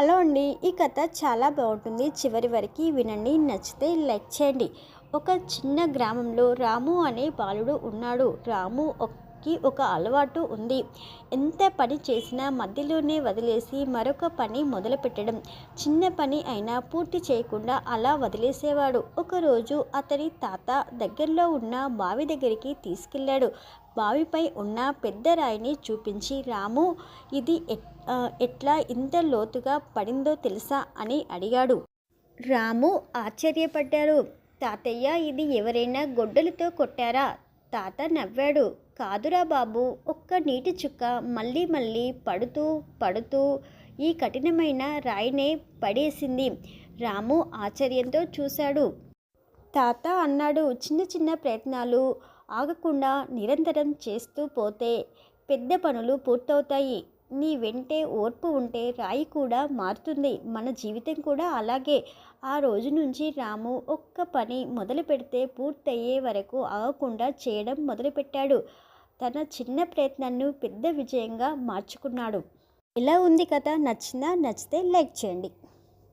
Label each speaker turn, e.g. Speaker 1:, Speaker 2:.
Speaker 1: Hello అండి. ఈ కథ చాలా బాగుంటుంది. చివరి వరకు వినండి. నచ్చితే లైక్ చేయండి. ఒక చిన్న గ్రామంలో రాము అనే బాలుడు ఉన్నాడు. రాము కి ఒక అలవాటు ఉంది. ఎంత పని చేసినా మధ్యలోనే వదిలేసి మరొక పని మొదలుపెట్టడం. చిన్న పని అయినా పూర్తి చేయకుండా అలా వదిలేసేవాడు. ఒకరోజు అతని తాత దగ్గరలో ఉన్న బావి దగ్గరికి తీసుకెళ్ళాడు. బావిపై ఉన్న పెద్ద రాయిని చూపించి రాము ఇది ఎట్ ఎట్లా ఇంత లోతుగా పడిందో తెలుసా? అని అడిగాడు. రాము ఆశ్చర్యపడ్డారు. తాతయ్య ఇది ఎవరైనా గొడ్డలితో కొట్టారా? తాత నవ్వాడు. కాదురా బాబు ఒక్క నీటి చుక్క మళ్ళీ మళ్ళీ పడుతూ పడుతూ ఈ కఠినమైన రాయినే పడేసింది రాము ఆశ్చర్యంతో చూశాడు. తాత అన్నాడు చిన్న చిన్న ప్రయత్నాలు ఆగకుండా నిరంతరం చేస్తూ పోతే పెద్ద పనులు పూర్తవుతాయి. నీ వెంటే ఓర్పు ఉంటే రాయి కూడా మారుతుంది. మన జీవితం కూడా అలాగే. ఆ రోజు నుంచి రాము ఒక్క పని మొదలు పెడితే పూర్తయ్యే వరకు ఆగకుండా చేయడం మొదలుపెట్టాడు తన చిన్న ప్రయత్నాన్ని పెద్ద విజయంగా మార్చుకున్నాడు. ఎలా ఉంది కథ నచ్చిందా? నచ్చితే లైక్ చేయండి.